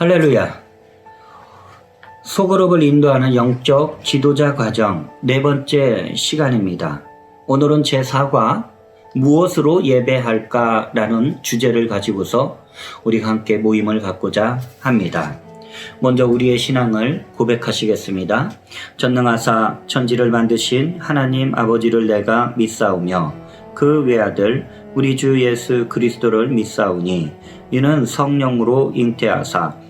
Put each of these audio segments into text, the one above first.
할렐루야. 소그룹을 인도하는 영적 지도자 과정 네 번째 시간입니다. 오늘은 제4과 무엇으로 예배할까라는 주제를 가지고서 우리가 함께 모임을 갖고자 합니다. 먼저 우리의 신앙을 고백하시겠습니다. 전능하사 천지를 만드신 하나님 아버지를 내가 믿사오며 그 외아들 우리 주 예수 그리스도를 믿사오니 이는 성령으로 잉태하사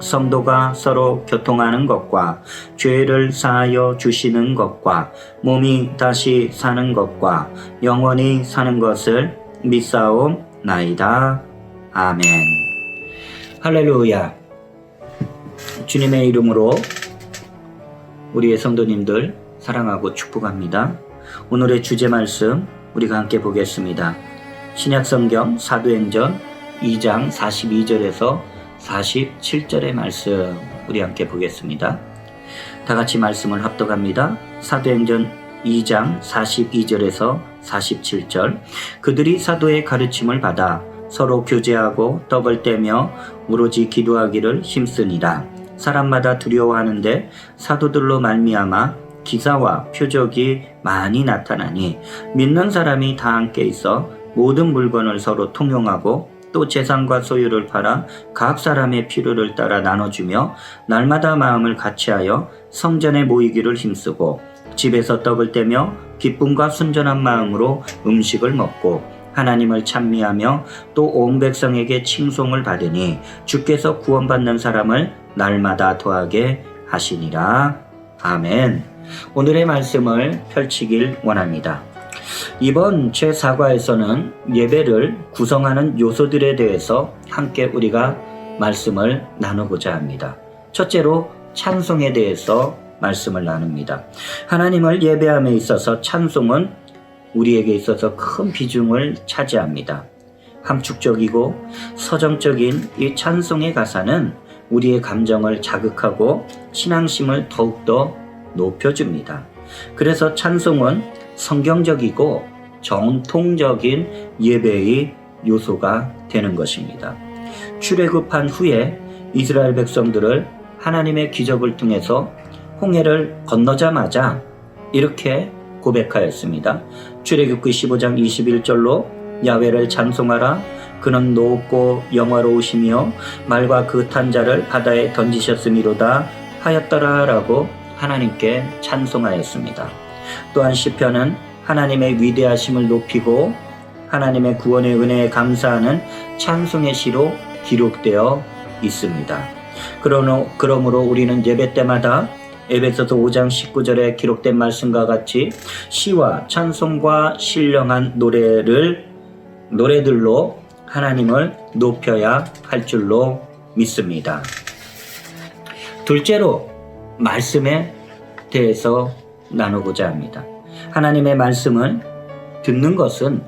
성도가 서로 교통하는 것과 죄를 사하여 주시는 것과 몸이 다시 사는 것과 영원히 사는 것을 믿사옵나이다. 아멘. 할렐루야. 주님의 이름으로 우리의 성도님들 사랑하고 축복합니다. 오늘의 주제 말씀 우리가 함께 보겠습니다. 신약성경 사도행전 2장 42절에서 47절의 말씀 우리 함께 보겠습니다. 다 같이 말씀을 합독합니다. 사도행전 2장 42절에서 47절 그들이 사도의 가르침을 받아 서로 교제하고 떡을 떼며 오로지 기도하기를 힘쓰니라 사람마다 두려워하는데 사도들로 말미암아 기사와 표적이 많이 나타나니 믿는 사람이 다 함께 있어 모든 물건을 서로 통용하고 또 재산과 소유를 팔아 각 사람의 필요를 따라 나눠주며 날마다 마음을 같이하여 성전에 모이기를 힘쓰고 집에서 떡을 떼며 기쁨과 순전한 마음으로 음식을 먹고 하나님을 찬미하며 또 온 백성에게 칭송을 받으니 주께서 구원받는 사람을 날마다 더하게 하시니라. 아멘. 오늘의 말씀을 펼치길 원합니다. 이번 제4과에서는 예배를 구성하는 요소들에 대해서 함께 우리가 말씀을 나누고자 합니다. 첫째로 찬송에 대해서 말씀을 나눕니다. 하나님을 예배함에 있어서 찬송은 우리에게 있어서 큰 비중을 차지합니다. 함축적이고 서정적인 이 찬송의 가사는 우리의 감정을 자극하고 신앙심을 더욱더 높여줍니다. 그래서 찬송은 성경적이고 정통적인 예배의 요소가 되는 것입니다. 출애굽한 후에 이스라엘 백성들을 하나님의 기적을 통해서 홍해를 건너자마자 이렇게 고백하였습니다. 출애굽기 15장 21절로 야외를 찬송하라 그는 높고 영화로우시며 말과 그 탄자를 바다에 던지셨음이로다 하였더라라고 하나님께 찬송하였습니다. 또한 시편은 하나님의 위대하심을 높이고 하나님의 구원의 은혜에 감사하는 찬송의 시로 기록되어 있습니다. 그러므로 우리는 예배 때마다 에베소서 5장 19절에 기록된 말씀과 같이 시와 찬송과 신령한 노래를 노래들로 하나님을 높여야 할 줄로 믿습니다. 둘째로 말씀에 대해서 나누고자 합니다. 하나님의 말씀을 듣는 것은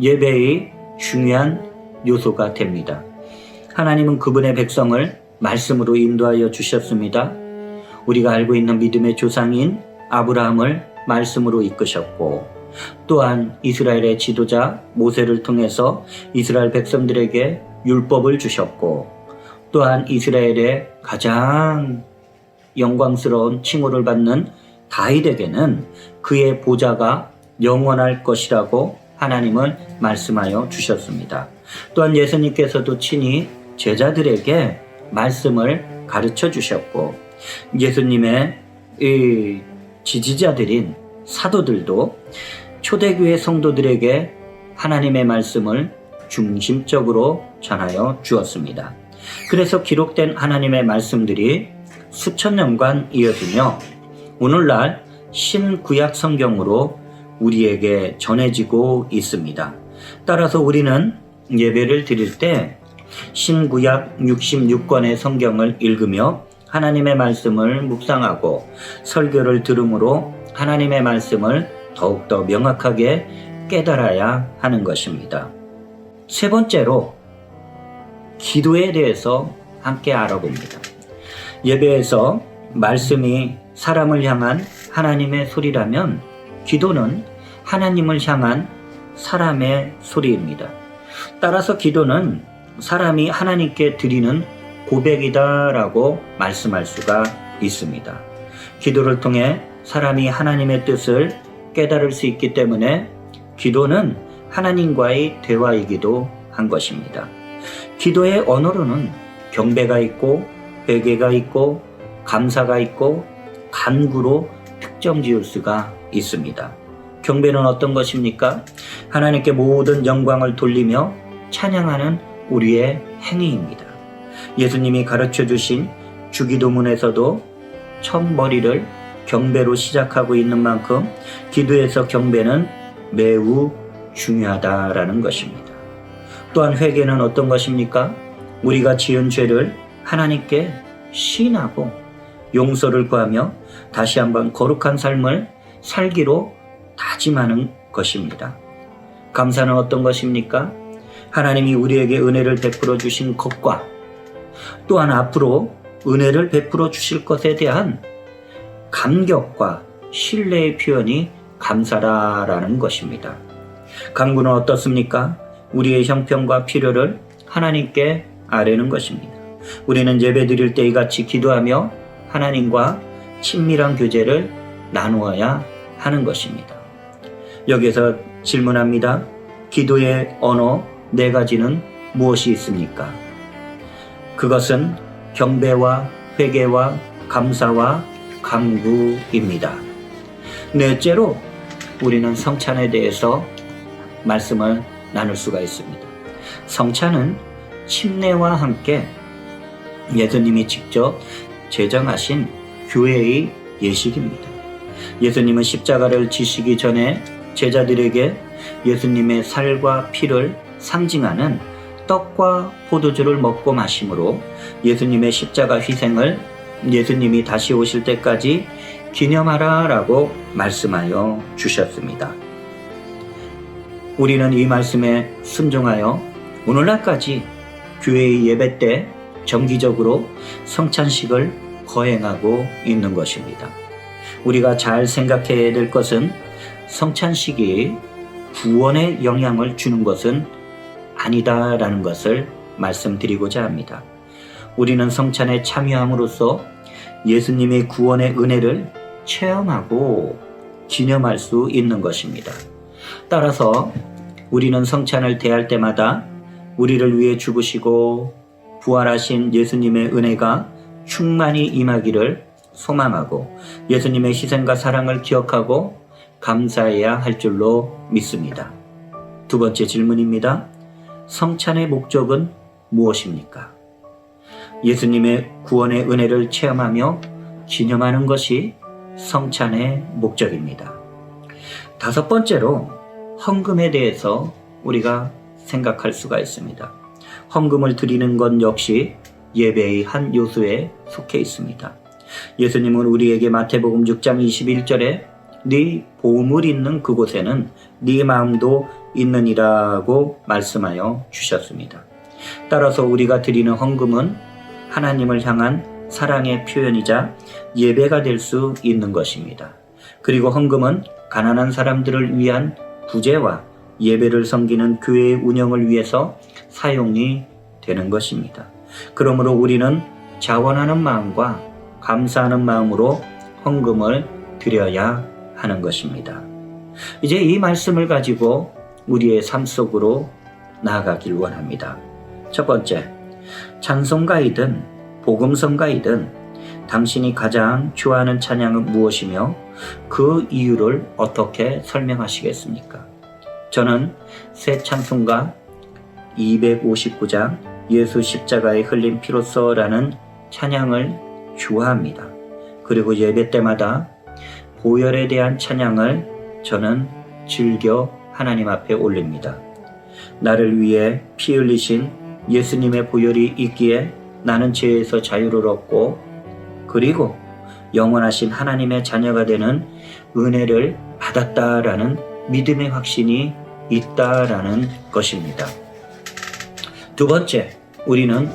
예배의 중요한 요소가 됩니다. 하나님은 그분의 백성을 말씀으로 인도하여 주셨습니다. 우리가 알고 있는 믿음의 조상인 아브라함을 말씀으로 이끄셨고 또한 이스라엘의 지도자 모세를 통해서 이스라엘 백성들에게 율법을 주셨고 또한 이스라엘의 가장 영광스러운 칭호를 받는 다윗에게는 그의 보좌가 영원할 것이라고 하나님을 말씀하여 주셨습니다. 또한 예수님께서도 친히 제자들에게 말씀을 가르쳐 주셨고 예수님의 지지자들인 사도들도 초대교회 성도들에게 하나님의 말씀을 중심적으로 전하여 주었습니다. 그래서 기록된 하나님의 말씀들이 수천 년간 이어지며 오늘날 신구약 성경으로 우리에게 전해지고 있습니다. 따라서 우리는 예배를 드릴 때 신구약 66권의 성경을 읽으며 하나님의 말씀을 묵상하고 설교를 들음으로 하나님의 말씀을 더욱더 명확하게 깨달아야 하는 것입니다. 세 번째로 기도에 대해서 함께 알아봅니다. 예배에서 말씀이 사람을 향한 하나님의 소리라면 기도는 하나님을 향한 사람의 소리입니다. 따라서 기도는 사람이 하나님께 드리는 고백이다라고 말씀할 수가 있습니다. 기도를 통해 사람이 하나님의 뜻을 깨달을 수 있기 때문에 기도는 하나님과의 대화이기도 한 것입니다. 기도의 언어로는 경배가 있고 회개가 있고 감사가 있고 간구로 특정 지을 수가 있습니다. 경배는 어떤 것입니까? 하나님께 모든 영광을 돌리며 찬양하는 우리의 행위입니다. 예수님이 가르쳐 주신 주기도문에서도 첫 머리를 경배로 시작하고 있는 만큼 기도에서 경배는 매우 중요하다라는 것입니다. 또한 회개는 어떤 것입니까? 우리가 지은 죄를 하나님께 시인하고 용서를 구하며 다시 한번 거룩한 삶을 살기로 다짐하는 것입니다. 감사는 어떤 것입니까? 하나님이 우리에게 은혜를 베풀어 주신 것과 또한 앞으로 은혜를 베풀어 주실 것에 대한 감격과 신뢰의 표현이 감사라라는 것입니다. 강구는 어떻습니까? 우리의 형편과 필요를 하나님께 아뢰는 것입니다. 우리는 예배 드릴 때 이같이 기도하며 하나님과 친밀한 교제를 나누어야 하는 것입니다. 여기서 질문합니다. 기도의 언어 네 가지는 무엇이 있습니까? 그것은 경배와 회개와 감사와 강구입니다. 넷째로 우리는 성찬에 대해서 말씀을 나눌 수가 있습니다. 성찬은 침례와 함께 예수님이 직접 제정하신 교회의 예식입니다. 예수님은 십자가를 지시기 전에 제자들에게 예수님의 살과 피를 상징하는 떡과 포도주를 먹고 마심으로 예수님의 십자가 희생을 예수님이 다시 오실 때까지 기념하라 라고 말씀하여 주셨습니다. 우리는 이 말씀에 순종하여 오늘날까지 교회의 예배 때 정기적으로 성찬식을 거행하고 있는 것입니다. 우리가 잘 생각해야 될 것은 성찬식이 구원에 영향을 주는 것은 아니다라는 것을 말씀드리고자 합니다. 우리는 성찬에 참여함으로써 예수님의 구원의 은혜를 체험하고 기념할 수 있는 것입니다. 따라서 우리는 성찬을 대할 때마다 우리를 위해 죽으시고 부활하신 예수님의 은혜가 충만히 임하기를 소망하고 예수님의 희생과 사랑을 기억하고 감사해야 할 줄로 믿습니다. 두 번째 질문입니다. 성찬의 목적은 무엇입니까? 예수님의 구원의 은혜를 체험하며 기념하는 것이 성찬의 목적입니다. 다섯 번째로 헌금에 대해서 우리가 생각할 수가 있습니다. 헌금을 드리는 것 역시 예배의 한 요소에 속해 있습니다. 예수님은 우리에게 마태복음 6장 21절에 네 보물 있는 그곳에는 네 마음도 있느니라고 말씀하여 주셨습니다. 따라서 우리가 드리는 헌금은 하나님을 향한 사랑의 표현이자 예배가 될 수 있는 것입니다. 그리고 헌금은 가난한 사람들을 위한 구제와 예배를 섬기는 교회의 운영을 위해서 사용이 되는 것입니다. 그러므로 우리는 자원하는 마음과 감사하는 마음으로 헌금을 드려야 하는 것입니다. 이제 이 말씀을 가지고 우리의 삶 속으로 나아가길 원합니다. 첫 번째, 찬송가이든 복음성가이든 당신이 가장 좋아하는 찬양은 무엇이며 그 이유를 어떻게 설명하시겠습니까? 저는 새 찬송가 259장 예수 십자가의 흘린 피로써라는 찬양을 좋아합니다. 그리고 예배 때마다 보혈에 대한 찬양을 저는 즐겨 하나님 앞에 올립니다. 나를 위해 피 흘리신 예수님의 보혈이 있기에 나는 죄에서 자유를 얻고 그리고 영원하신 하나님의 자녀가 되는 은혜를 받았다라는 믿음의 확신이 있다라는 것입니다. 두 번째, 우리는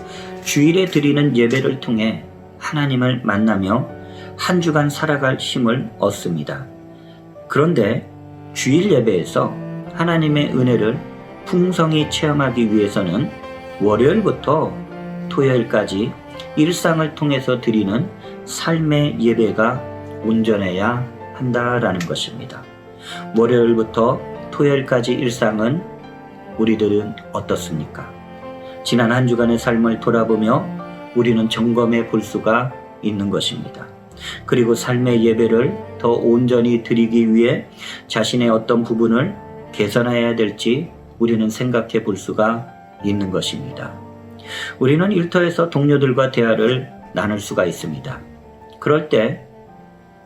주일에 드리는 예배를 통해 하나님을 만나며 한 주간 살아갈 힘을 얻습니다. 그런데 주일 예배에서 하나님의 은혜를 풍성히 체험하기 위해서는 월요일부터 토요일까지 일상을 통해서 드리는 삶의 예배가 온전해야 한다라는 것입니다. 월요일부터 토요일까지 일상은 우리들은 어떻습니까? 지난 한 주간의 삶을 돌아보며 우리는 점검해 볼 수가 있는 것입니다. 그리고 삶의 예배를 더 온전히 드리기 위해 자신의 어떤 부분을 개선해야 될지 우리는 생각해 볼 수가 있는 것입니다. 우리는 일터에서 동료들과 대화를 나눌 수가 있습니다. 그럴 때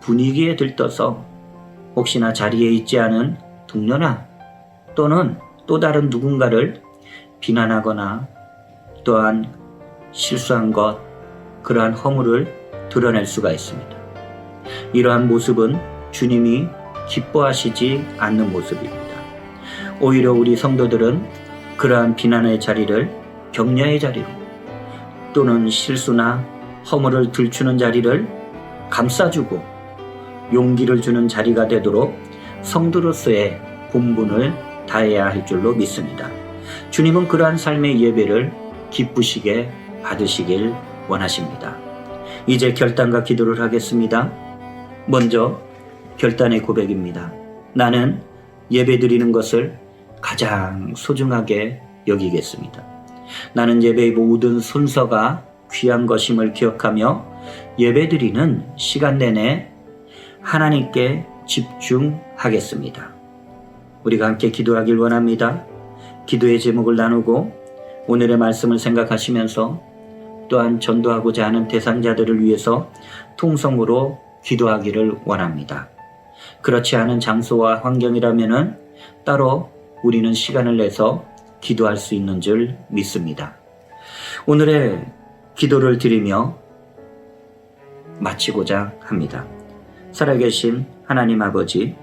분위기에 들떠서 혹시나 자리에 있지 않은 동료나 또는 또 다른 누군가를 비난하거나 또한 실수한 것, 그러한 허물을 드러낼 수가 있습니다. 이러한 모습은 주님이 기뻐하시지 않는 모습입니다. 오히려 우리 성도들은 그러한 비난의 자리를 격려의 자리로 또는 실수나 허물을 들추는 자리를 감싸주고 용기를 주는 자리가 되도록 성도로서의 본분을 다해야 할 줄로 믿습니다. 주님은 그러한 삶의 예배를 기쁘시게 받으시길 원하십니다. 이제 결단과 기도를 하겠습니다. 먼저 결단의 고백입니다. 나는 예배 드리는 것을 가장 소중하게 여기겠습니다. 나는 예배의 모든 순서가 귀한 것임을 기억하며 예배 드리는 시간 내내 하나님께 집중하겠습니다. 우리가 함께 기도하길 원합니다. 기도의 제목을 나누고 오늘의 말씀을 생각하시면서 또한 전도하고자 하는 대상자들을 위해서 통성으로 기도하기를 원합니다. 그렇지 않은 장소와 환경이라면 따로 우리는 시간을 내서 기도할 수 있는 줄 믿습니다. 오늘의 기도를 드리며 마치고자 합니다. 살아계신 하나님 아버지,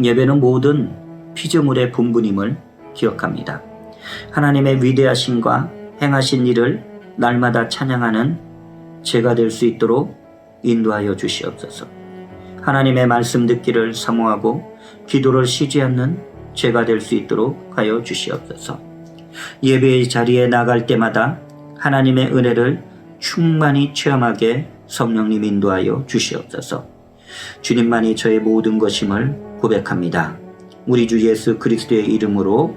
예배는 모든 피조물의 본분임을 기억합니다. 하나님의 위대하심과 행하신 일을 날마다 찬양하는 제가 될 수 있도록 인도하여 주시옵소서. 하나님의 말씀 듣기를 사모하고 기도를 쉬지 않는 제가 될 수 있도록 하여 주시옵소서. 예배의 자리에 나갈 때마다 하나님의 은혜를 충만히 체험하게 성령님 인도하여 주시옵소서. 주님만이 저의 모든 것임을 고백합니다. 우리 주 예수 그리스도의 이름으로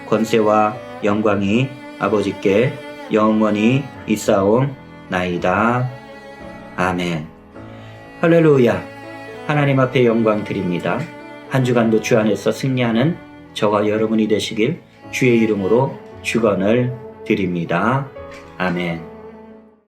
권세와 영광이 아버지께 영원히 있사옵나이다. 아멘. 할렐루야. 하나님 앞에 영광 드립니다. 한 주간도 주 안에서 승리하는 저와 여러분이 되시길 주의 이름으로 축원을 드립니다. 아멘.